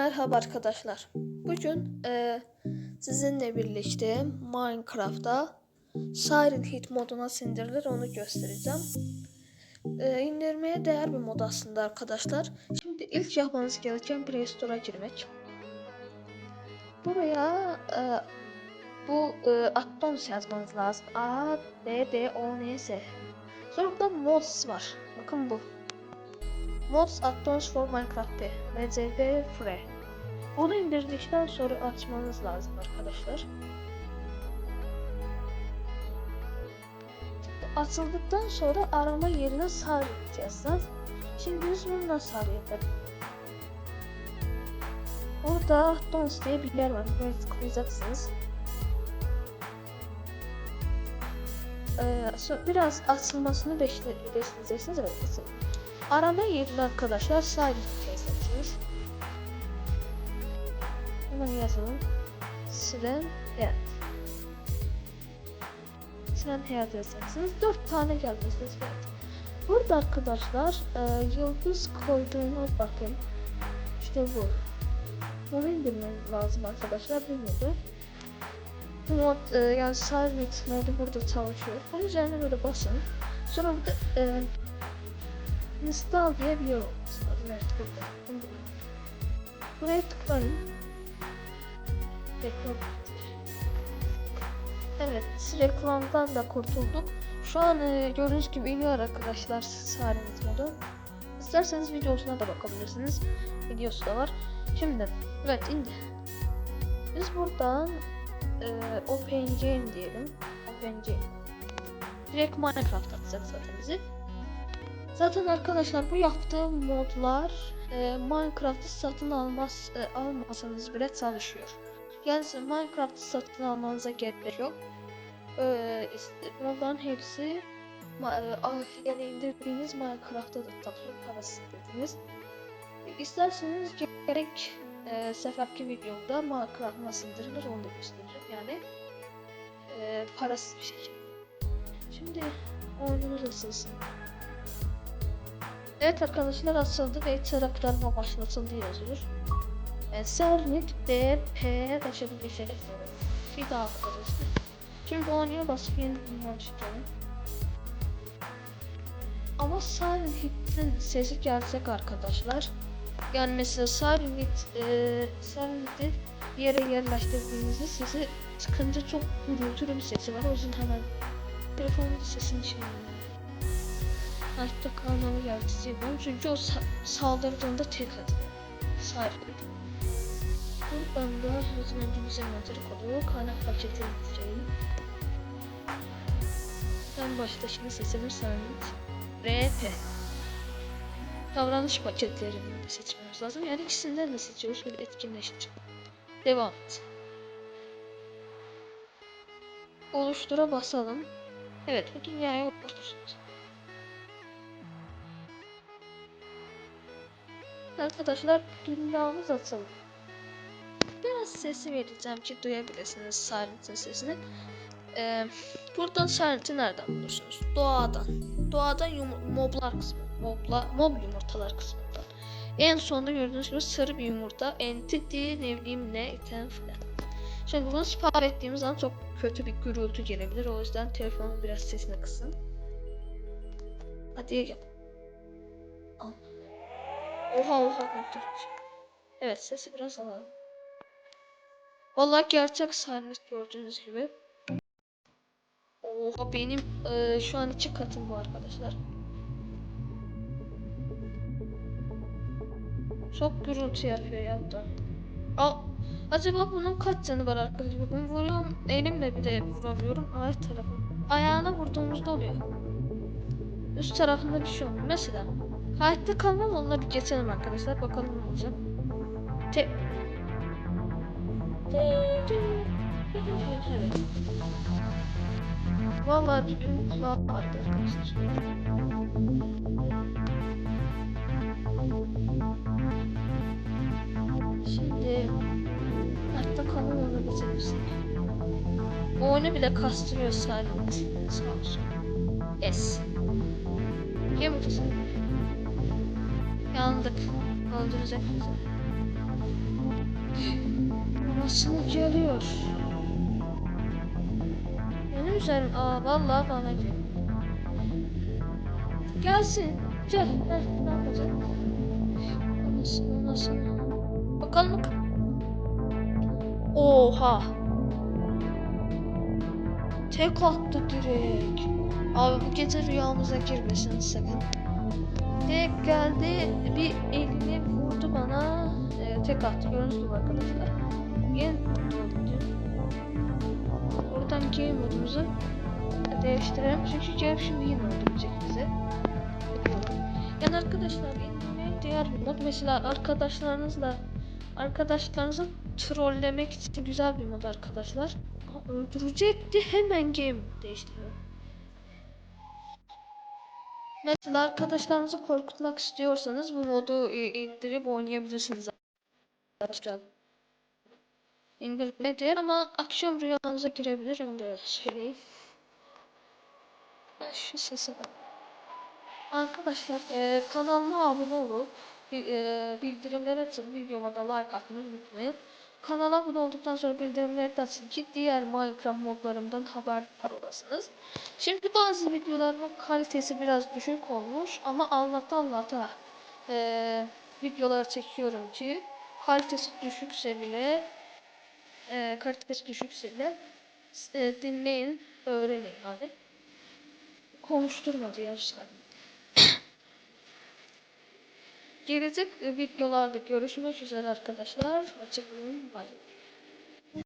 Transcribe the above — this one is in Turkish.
merhaba arkadaşlar. Bugün e, sizinle birlikte Minecraft'ta Siren Hit moduna indirilir onu göstereceğim. E, indirmeye değer bir mod aslında arkadaşlar. Şimdi ilk yapmanız gereken Play Store'a girmek. Buraya e, bu e, addons yazmanız lazım. A, D, D, O, N. Sonra burada mods var. Bakın bu. Mods Addons for Minecraft P. MCP Free. Bunu indirdikten sonra açmanız lazım arkadaşlar. Açıldıktan sonra arama yerine sağ yazacağız. Şimdi biz bunu nasıl arayalım? Orada Addons diye bir yer var. Buraya tıklayacaksınız. Ee, biraz açılmasını bekle bekleyeceksiniz. Evet, Arama yerine arkadaşlar silent yazacaksınız. Hemen yazalım. Silen hayat. Silen hayat yazacaksınız. 4 tane gelmesiniz evet. Burada arkadaşlar e, yıldız koyduğuna bakın. İşte bu. Bunu indirmeniz lazım arkadaşlar. Bu mod e, yani silent modu burada çalışıyor. Onun üzerine böyle basın. Sonra burada e, Install diye bir yer. Evet burada. Buraya tıklayın. Reklam. Evet, reklamdan da kurtulduk. Şu an e, gördüğünüz gibi iniyor arkadaşlar Sareniz modu. İsterseniz videosuna da bakabilirsiniz. Videosu da var. Şimdi, evet indi. Biz buradan e, Open Game diyelim. Open Game. Direkt Minecraft atacak zaten bizi. Zaten arkadaşlar bu yaptığım modlar e, Minecraft'ı satın almaz e, almasanız bile çalışıyor. Yani Minecraft'ı satın almanıza gerek yok. E, modların hepsi e, al- yani indirdiğiniz Minecraft'ta da takıyor parası dediğiniz. E, İsterseniz gerek e, seferki videomda Minecraft nasıl indirilir onu da göstereceğim. Yani e, parasız bir şekilde. Şimdi oyunumuz ısınsın. Evet arkadaşlar açıldı ve taraklarıma başlatıldı yazıyor. E, Sernik D, P, başarılı bir şey. Bir daha arkadaşlar. Şimdi oynuyor basıp yeni çıkalım. Ama Silent'in sesi gelecek arkadaşlar. Yani mesela Silent, e, Silent'i bir yere yerleştirdiğinizde sizi sıkınca çok gürültülü bir sesi var. O yüzden hemen telefonun sesini şey hayatta kalmamı gerektiğim çünkü o sa saldırdığında tek atıyor. Sahip. Buradan da hızlı öncümüze mantarı oluyor. Kaynak paketi edeceğim. En başta şimdi sesimi sabit. RP. Davranış paketlerini de seçmemiz lazım. Yani ikisinden de seçiyoruz. Böyle etkinleştirici. Devam et. Oluştura basalım. Evet bu dünyaya oluşturacağız. Arkadaşlar dünyamız açıldı. Biraz sesi vereceğim ki duyabilirsiniz Silent'in sesini. Ee, buradan Silent'i nereden bulursunuz? Doğadan. Doğadan moblar kısmı. Mobla, mob yumurtalar kısmından. En sonunda gördüğünüz gibi sarı bir yumurta. Entity ne bileyim ne item falan. Şimdi bunu spawn ettiğimiz zaman çok kötü bir gürültü gelebilir. O yüzden telefonun biraz sesini kısın. Hadi yap. Al. Oha oha dur. Evet sesi biraz alalım. Vallahi gerçek sahne gördüğünüz gibi. Oha benim e, şu an iki katım bu arkadaşlar. Çok gürültü yapıyor ya da. Aa, acaba bunun kaç canı var arkadaşlar? Bunu vuruyorum elimle bile vuramıyorum. Ay tarafı. Ayağına vurduğumuzda oluyor. Üst tarafında bir şey olmuyor. Mesela Hayatta kalmam bir geçelim arkadaşlar. Bakalım ne olacak. Te... Evet. Vallahi bir vardı arkadaşlar. Şimdi hayatta kalmam onunla geçebilirsek. O oyunu bile kastırıyor Silent. Sağ olsun. S. Biliyor musun? Yandık. Öldürecek bizi. Nasıl geliyor? Benim üzerim. Aa vallahi bana geliyor. Gelsin. Gel. Yapacak? Nasıl nasıl? Bakalım. Oha. Tek attı direkt. Abi bu gece rüyamıza girmesin sakın. Geldi bir elini vurdu bana. Ee, tek attı gördünüz mü arkadaşlar? Yeni Oradan game modumuzu değiştirelim. Çünkü game şimdi yine öldürecek bizi. Yani arkadaşlar indirmeye değer mod. Mesela arkadaşlarınızla arkadaşlarınızı trollemek için güzel bir mod arkadaşlar. Öldürecekti hemen game değiştiriyor. Mesela arkadaşlarınızı korkutmak istiyorsanız bu modu indirip oynayabilirsiniz arkadaşlar. İndirmeye değer ama akşam rüyanıza girebilir. Onu da söyleyeyim. Şu bak. Arkadaşlar e, kanalıma abone olup e, bildirimleri açın. Videoma da like atmayı unutmayın. Kanala abone olduktan sonra bildirimleri de açın ki diğer Minecraft modlarımdan haberdar olasınız. Şimdi bazı videolarımın kalitesi biraz düşük olmuş ama anlata anlata e, videolar çekiyorum ki kalitesi düşükse bile e, kalitesi düşükse bile e, dinleyin, öğrenin yani. Konuşturmadı yaşlar. Gelecek videolarda görüşmek üzere arkadaşlar. Hoşçakalın. Bye.